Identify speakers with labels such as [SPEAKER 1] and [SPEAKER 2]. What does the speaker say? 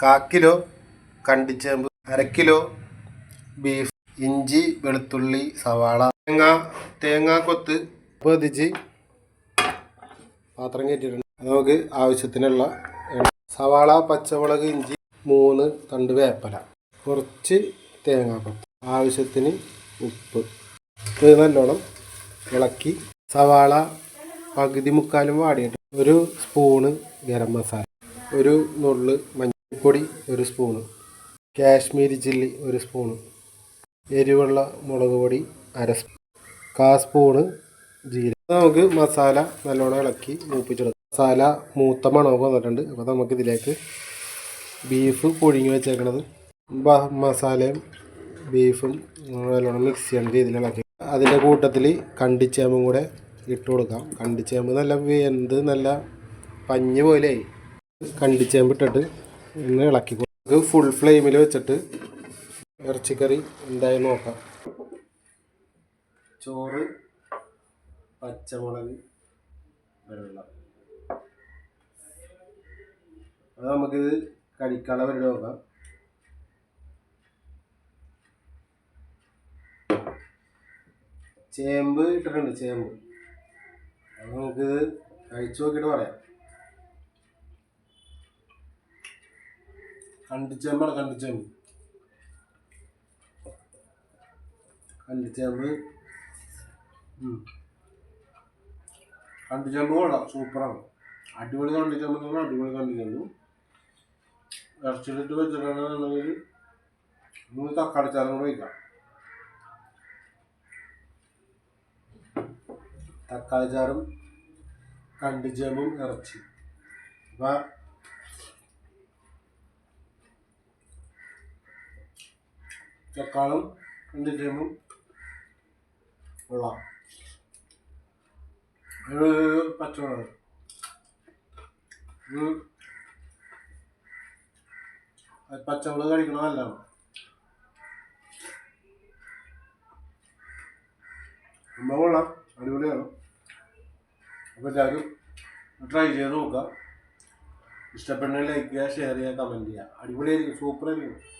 [SPEAKER 1] കാ കിലോ കണ്ടിച്ചേമ്പ് അരക്കിലോ കിലോ ബീഫ് ഇഞ്ചി വെളുത്തുള്ളി സവാള തേങ്ങ തേങ്ങാക്കൊത്ത് പതിച്ച് പാത്രം കയറ്റിയിട്ടുണ്ട് നമുക്ക് ആവശ്യത്തിനുള്ള. സവാള പച്ചമുളക് ഇഞ്ചി മൂന്ന് തണ്ട് വേപ്പല കുറച്ച് തേങ്ങാക്കൊത്ത് ആവശ്യത്തിന് ഉപ്പ് ഇത് നല്ലോണം ഇളക്കി സവാള പകുതി മുക്കാലും വാടിയിട്ട് ഒരു സ്പൂണ് ഗരം മസാല ഒരു നുള്ള് മഞ്ഞൾപ്പൊടി ഒരു സ്പൂണ്. കാശ്മീരി ചില്ലി ഒരു സ്പൂണ്. എരിവുള്ള മുളക് പൊടി അര സ്പൂൺ കാ സ്പൂണ് ജീരകം. നമുക്ക് മസാല നല്ലോണം ഇളക്കി മൂപ്പിച്ചെടുക്കാം. മസാല മൂത്ത മണമൊക്കെ വന്നിട്ടുണ്ട്. അപ്പോൾ നമുക്ക് ഇതിലേക്ക് ബീഫ് പുഴുങ്ങി വെച്ചേക്കണത്. മസാലയും ബീഫും നല്ലോണം മിക്സ് ചെയ്യേണ്ട രീതിയിൽ ഇളക്കി. അതിന്റെ കൂട്ടത്തിൽ കണ്ടിച്ചേമ്പും കൂടെ ഇട്ട് കൊടുക്കാം. കണ്ടിച്ചേമ്പ് നല്ല വെന്ത് നല്ല പഞ്ഞ് പോലെ കണ്ടിച്ചേമ്പ് ഇട്ടിട്ട് ഒന്ന് ഇളക്കി കൊടുക്കും ഫുൾ ഫ്ലെയിമിൽ വെച്ചിട്ട് ഇറച്ചിക്കറി എന്തായി നോക്കാം. ചോറ് പച്ചമുളക് വെള്ളം. അത് നമുക്കിത് കഴിക്കാനുള്ള പരിപാടി നോക്കാം. ചേമ്പ് ഇട്ടിട്ടുണ്ട് ചേമ്പ്. അത് നമുക്കിത് കഴിച്ചു നോക്കിയിട്ട് പറയാം. കണ്ടിച്ചേമ്പാണ് കണ്ടിച്ചേമ്പ് കണ്ടിച്ചേമ്പ്. കണ്ടിച്ചേമ്പ് കൊള്ളാം. സൂപ്പറാണ്. അടിപൊളി കണ്ടിച്ചേമ്പ് എന്ന് പറഞ്ഞാൽ അടിപൊളി കണ്ടിച്ചേമ്പ് ഇറച്ചിലിട്ട് വെച്ചിട്ടുണ്ടെന്നുണ്ടെങ്കിൽ മൂന്ന് തക്കാളി ചാറും കൂടെ വയ്ക്കാം തക്കാളി ചാറും കണ്ടിച്ചേമ്പും ഇറച്ചി. അപ്പം തക്കാളും കണ്ടിച്ചേമ്പും കൊള്ളാം ഒരു പച്ചമുളക്. പച്ചമുളക് കഴിക്കണം നല്ലതാണ്. അമ്മ കൊള്ളാം അടിപൊളിയാണ്. അപ്പോൾ എല്ലാവരും ട്രൈ ചെയ്ത് നോക്കുക. ഇഷ്ടപ്പെടുന്ന ലൈക്ക് ചെയ്യുക ഷെയർ ചെയ്യുക കമന്റ് ചെയ്യുക. അടിപൊളിയായിരിക്കും സൂപ്പറായിരിക്കും